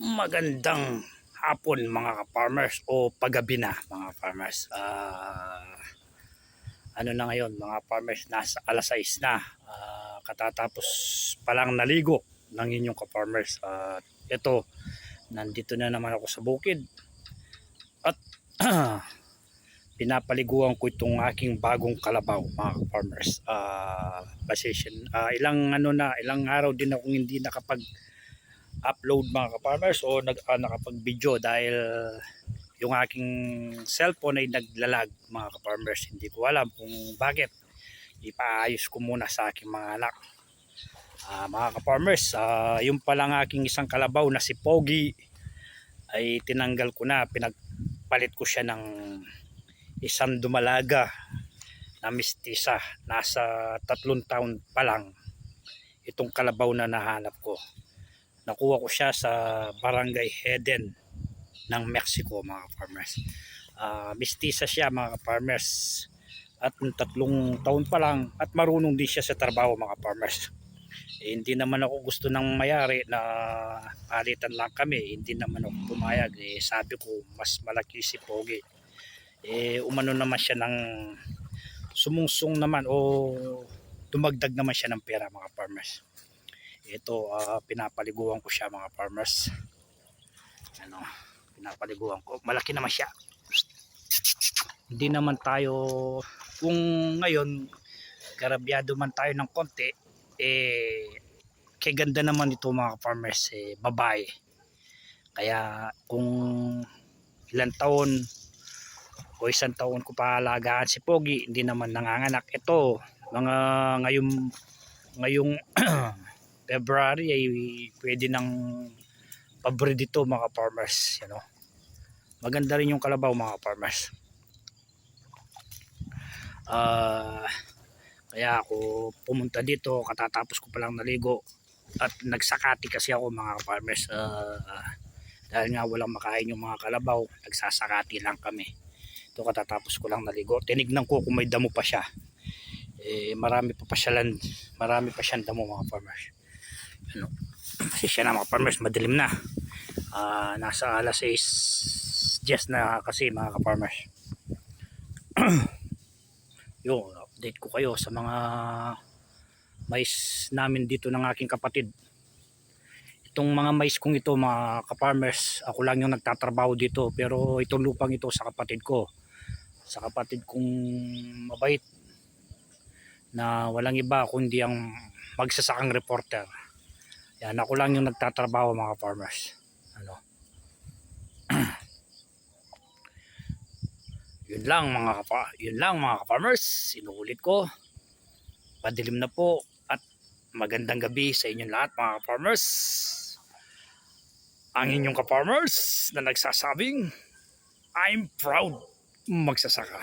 Magandang hapon mga ka-farmers o paggabi na mga farmers. Ah, ano na ngayon mga farmers, nasa alas 6 na. Ah, katatapos palang naligo ng inyong ka-farmers. At ito, nandito na naman ako sa bukid. At pinapaliguan ko itong aking bagong kalabaw mga ka-farmers. Ah, pasensya- ah, ilang ano na, ilang araw din akong hindi nakapag upload mga ka-farmers o nag, ah, nakapag-video dahil yung aking cellphone ay naglalag mga ka-farmers. Hindi ko alam kung bakit. Ipaayos ko muna sa aking mga anak. Ah, mga ka-farmers, ah, yung palang aking isang kalabaw na si Pogi ay tinanggal ko na. Pinagpalit ko siya ng isang dumalaga na mistisa. Nasa tatlong taon pa lang itong kalabaw na nahanap ko nakuha ko siya sa barangay Heden ng Mexico mga farmers. Ah, mistisa siya mga farmers at tatlong taon pa lang at marunong din siya sa trabaho mga farmers. Eh, hindi naman ako gusto ng mayari na palitan lang kami. Hindi naman ako pumayag. Eh, sabi ko mas malaki si Pogi. Eh, umano naman siya ng sumungsong naman o dumagdag naman siya ng pera mga farmers ito ah, pinapaliguan ko siya mga farmers. Ano pinapaliguan ko. Malaki naman siya. Hindi naman tayo kung ngayon garabyado man tayo ng konti eh kay ganda naman ito mga farmers eh, babae. Kaya kung ilang taon o isang taon ko paalagaan si Pogi hindi naman nanganganak. Ito mga ngayong ngayong February ay pwede nang pabreed dito mga farmers you know? maganda rin yung kalabaw mga farmers. Ah, kaya ako pumunta dito katatapos ko palang naligo at nagsakati kasi ako mga farmers. Ah, dahil nga walang makain yung mga kalabaw nagsasakati lang kami. Ito katatapos ko lang naligo. Tinignan ko kung may damo pa siya. Eh, marami pa pasyalan marami pa siyang damo mga farmers ano, kasi siya na mga farmers madilim na. Ah, nasa alas 6 just na kasi mga ka-farmers. Yun update ko kayo sa mga mais namin dito ng aking kapatid. Itong mga mais kong ito mga ka-farmers ako lang yung nagtatrabaho dito pero itong lupang ito sa kapatid ko. Sa kapatid kong mabait na walang iba kundi ang magsasakang reporter yan, ako lang yung nagtatrabaho mga farmers. Ano? yun lang mga kapa, yun lang mga farmers. Sinuulit ko. Padilim na po at magandang gabi sa inyong lahat mga farmers. Ang inyong ka-farmers na nagsasabing I'm proud magsasaka.